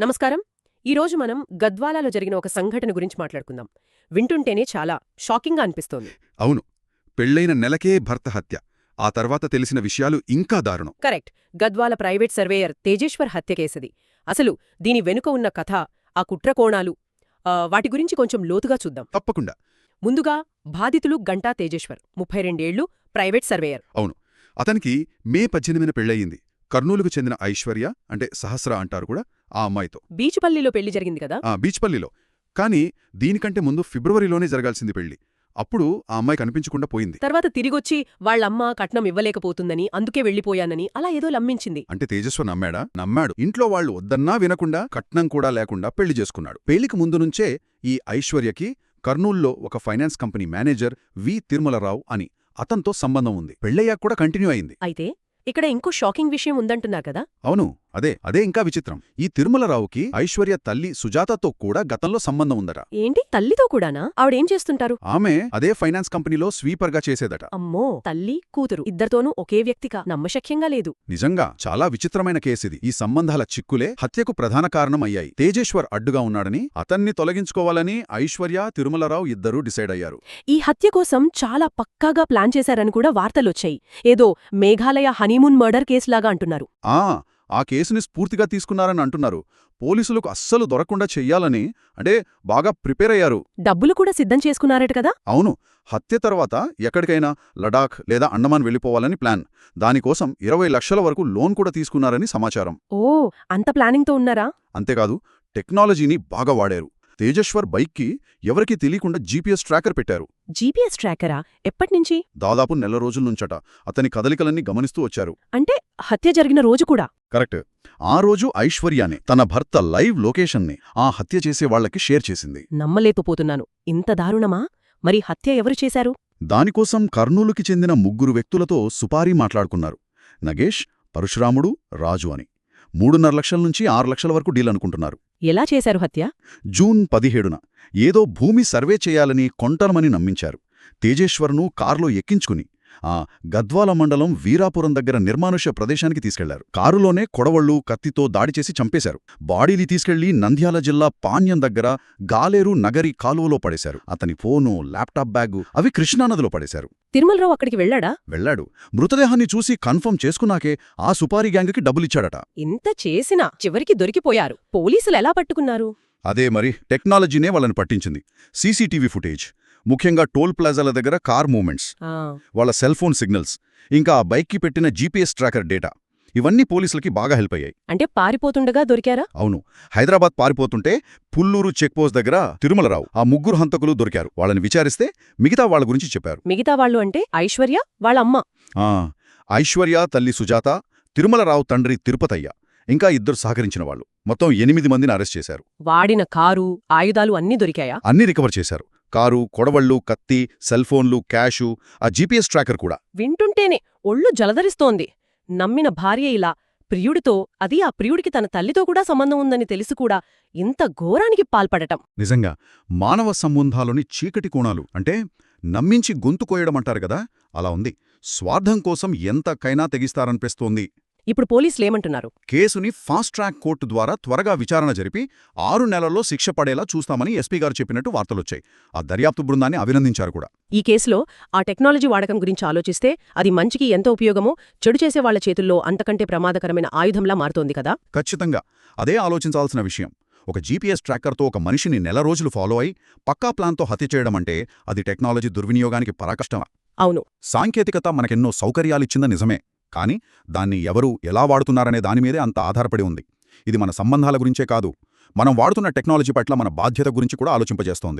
నమస్కారం. ఈరోజు మనం గద్వాలలో జరిగిన ఒక సంఘటన గురించి మాట్లాడుకుందాం. వింటుంటేనే చాలా షాకింగ్గా అనిపిస్తోంది. అవును. పెళ్ళైన నెలకే భర్త హత్య ఆ తర్వాత తెలిసిన విషయాలు ఇంకా దారుణం. Correct. Gadwal private surveyor Tejeshwar హత్య కేసది. అసలు దీని వెనుక ఉన్న కథ ఆ కుట్ర కోణాలు ఆ, వాటి గురించి కొంచెం లోతుగా చూద్దాం. తప్పకుండా. ముందుగా బాధితులు గంటా తేజేశ్వర్ ముప్పై రెండేళ్ళు ప్రైవేట్ సర్వేయర్. అతనికి మే పద్దెనిమిదిన పెళ్ళయింది కర్నూలుకు చెందిన ఐశ్వర్య అంటే సహస్ర అంటారు కూడా ఆ అమ్మాయితో. బీచ్పల్లిలో పెళ్ళి జరిగింది కదా? ఆ బీచ్పల్లిలో. కానీ దీనికంటే ముందు ఫిబ్రవరిలోనే జరగాల్సింది పెళ్ళి. అప్పుడు ఆ అమ్మాయి కనిపించకుండా పోయింది. తర్వాత తిరిగొచ్చి వాళ్ళమ్మ కట్నం ఇవ్వలేకపోతుందని అందుకే వెళ్ళిపోయానని అలా ఏదో లమ్మించింది. అంటే తేజస్వ నమ్మాడా? నమ్మాడు. ఇంట్లో వాళ్ళు వద్దన్నా వినకుండా కట్నం కూడా లేకుండా పెళ్ళి చేసుకున్నాడు. పెళ్ళికి ముందు నుంచే ఈ ఐశ్వర్యకి కర్నూల్లో ఒక finance company manager V. Tirumalarao అని అతనితో సంబంధం ఉంది. పెళ్ళయ్యాక కూడా కంటిన్యూ అయింది. అయితే ఇక్కడ ఇంకో షాకింగ్ విషయం ఉందంటున్నా కదా? అవును. అదే అదే ఇంకా విచిత్రం. ఈ తిరుమలరావుకి ఐశ్వర్య తల్లి సుజాతతో కూడా గతంలో సంబంధం ఉందట. ఏంటి? తల్లితో కూడానా? ఆవిడేం చేస్తుంటారు? ఆమె అదే ఫైనాన్స్ కంపెనీలో స్వీపర్గా చేసేదట. అమ్మో! తల్లి కూతురు ఇద్దరితోనూ ఒకే వ్యక్తిగా నమ్మశక్యంగా లేదు. నిజంగా చాలా విచిత్రమైన కేసిది. ఈ సంబంధాల చిక్కులే హత్యకు ప్రధాన కారణం అయ్యాయి తేజేశ్వర్ అడ్డుగా ఉన్నాడని అతన్ని తొలగించుకోవాలని ఐశ్వర్య తిరుమలరావు ఇద్దరూ డిసైడ్ అయ్యారు. ఈ హత్య కోసం చాలా పక్కాగా ప్లాన్ చేశారని కూడా వార్తలొచ్చాయి. ఏదో మేఘాలయ హనీమూన్ మర్డర్ కేసులాగా అంటున్నారు. ఆ ఆ కేసుని స్ఫూర్తిగా తీసుకున్నారని అంటున్నారు. పోలీసులకు అస్సలు దొరకకుండా చెయ్యాలని అంటే బాగా ప్రిపేర్ అయ్యారు. డబ్బులు కూడా సిద్ధం చేసుకున్నారట కదా? అవును. హత్య తర్వాత ఎక్కడికైనా లడాఖ్ లేదా అండమాన్ వెళ్ళిపోవాలని ప్లాన్. దానికోసం ఇరవై లక్షల వరకు లోన్ కూడా తీసుకున్నారని సమాచారం. ఓ అంత ప్లానింగ్తో ఉన్నారా? అంతేకాదు టెక్నాలజీని బాగా వాడారు. తేజేశ్వర్ బైక్కి ఎవరికీ తెలియకుండా జీపీఎస్ ట్రాకర్ పెట్టారు. జీపీఎస్ ట్రాకరా? ఎప్పటినుంచి? దాదాపు నెల రోజుల నుంచట అతని కదలికలన్నీ గమనిస్తూ వచ్చారు. అంటే హత్య జరిగిన రోజు కూడా? కరెక్ట్. ఆ రోజు ఐశ్వర్యానే తన భర్త లైవ్ లొకేషన్ని ఆ హత్య చేసే వాళ్ళకి షేర్ చేసింది. నమ్మలేకపోతున్నాను. ఇంత దారుణమా? మరి హత్య ఎవరు చేశారు? దానికోసం కర్నూలుకి చెందిన ముగ్గురు వ్యక్తులతో సుపారీ మాట్లాడుకున్నారు. నగేష్ పరశురాముడు రాజు అని. మూడున్నర లక్షల నుంచి ఆరు లక్షల వరకు డీల్ అనుకుంటున్నారు. ఎలా చేశారు హత్య? జూన్ పదిహేడున ఏదో భూమి సర్వే చేయాలని కొంటరమని నమ్మించారు. తేజేశ్వర్ను కారులో ఎక్కించుకుని గద్వాల మండలం వీరాపురం దగ్గర నిర్మానుష్య ప్రదేశానికి తీసుకెళ్ళారు. కారులోనే కొడవళ్ళు కత్తితో దాడి చేసి చంపేశారు. బాడీని తీసుకెళ్ళి నంద్యాల జిల్లా పాణ్యం దగ్గర గాలేరు నగరి కాలువలో పడేశారు. అతని ఫోను ల్యాప్టాప్ బ్యాగు అవి కృష్ణానదిలో పడేశారు. తిరుమలరావు అక్కడికి వెళ్ళాడా? వెళ్ళాడు. మృతదేహాన్ని చూసి కన్ఫర్మ్ చేసుకున్నాకే ఆ సుపారీ గ్యాంగ్కి డబ్బులిచ్చాడట. ఇంత చేసినా చివరికి దొరికిపోయారు. పోలీసులు ఎలా పట్టుకున్నారు? అదే మరి టెక్నాలజీనే వాళ్ళని పట్టించింది. CCTV footage. ముఖ్యంగా టోల్ ప్లాజాల దగ్గర కార్ మూవ్మెంట్స్ ఆ, వాళ్ళ సెల్ ఫోన్ సిగ్నల్స్ ఇంకా ఆ బైక్కి పెట్టిన జీపీఎస్ ట్రాకర్ డేటా ఇవన్నీ పోలీసులకి బాగా హెల్ప్ అయ్యాయి. అంటే పారిపోతుండగా దొరికారా? అవును. హైదరాబాద్ పారిపోతుంటే పుల్లూరు చెక్పోస్ట్ దగ్గర తిరుమలరావు ఆ ముగ్గురు హంతకులు దొరికారు. వాళ్ళని విచారిస్తే మిగతా వాళ్ళ గురించి చెప్పారు. మిగతా వాళ్ళు అంటే ఐశ్వర్య వాళ్ళ అమ్మ. ఆ ఐశ్వర్య తల్లి సుజాత తిరుమలరావు తండ్రి తిరుపతయ్య ఇంకా ఇద్దరు సహకరించిన వాళ్ళు. మొత్తం ఎనిమిది మందిని అరెస్ట్ చేశారు. వాడిన కారు ఆయుధాలు అన్నీ దొరికాయా? అన్నీ రికవర్ చేశారు. కారు కొడవళ్ళు కత్తి సెల్ ఫోన్లు క్యాషు ఆ జీపీఎస్ ట్రాకర్ కూడా. వింటుంటేనే ఒళ్ళు జలధరిస్తోంది. నమ్మిన భార్య ఇలా ప్రియుడితో అది ఆ ప్రియుడికి తన తల్లితో కూడా సంబంధం ఉందని తెలిసి కూడా ఇంత ఘోరానికి పాల్పడటం. నిజంగా మానవ సంబంధాలోని చీకటి కోణాలు అంటే నమ్మించి గొంతు కోయడమంటారు కదా అలా ఉంది. స్వార్థం కోసం ఎంతకైనా తెగిస్తారనిపిస్తోంది. ఇప్పుడు పోలీసులేమంటున్నారు కేసుని ఫాస్ట్ ట్రాక్ కోర్టు ద్వారా త్వరగా విచారణ జరిపి ఆరు నెలల్లో శిక్ష పడేలా చూస్తామని ఎస్పీ గారు చెప్పినట్టు వార్తలొచ్చాయి. ఆ దర్యాప్తు బృందాన్ని అభినందించారు కూడా. ఈ కేసులో ఆ టెక్నాలజీ వాడకం గురించి ఆలోచిస్తే అది మంచికి ఎంత ఉపయోగమో చెడు చేసే వాళ్ళ చేతుల్లో అంతకంటే ప్రమాదకరమైన ఆయుధంలా మారుతోంది కదా? ఖచ్చితంగా. అదే ఆలోచించాల్సిన విషయం. ఒక జీపీఎస్ ట్రాకర్తో ఒక మనిషిని నెల రోజులు ఫాలో అయి పక్కా ప్లాన్తో హత్య చేయడం అంటే అది టెక్నాలజీ దుర్వినియోగానికి పరాకష్టం అవును. సాంకేతికత మనకెన్నో సౌకర్యాలిచ్చింద నిజమే. కానీ దాన్ని ఎవరు ఎలా వాడుతున్నారనే దానిమీదే అంత ఆధారపడి ఉంది. ఇది మన సంబంధాల గురించే కాదు మనం వాడుతున్న టెక్నాలజీ పట్ల మన బాధ్యత గురించి కూడా ఆలోచింపజేస్తోంది.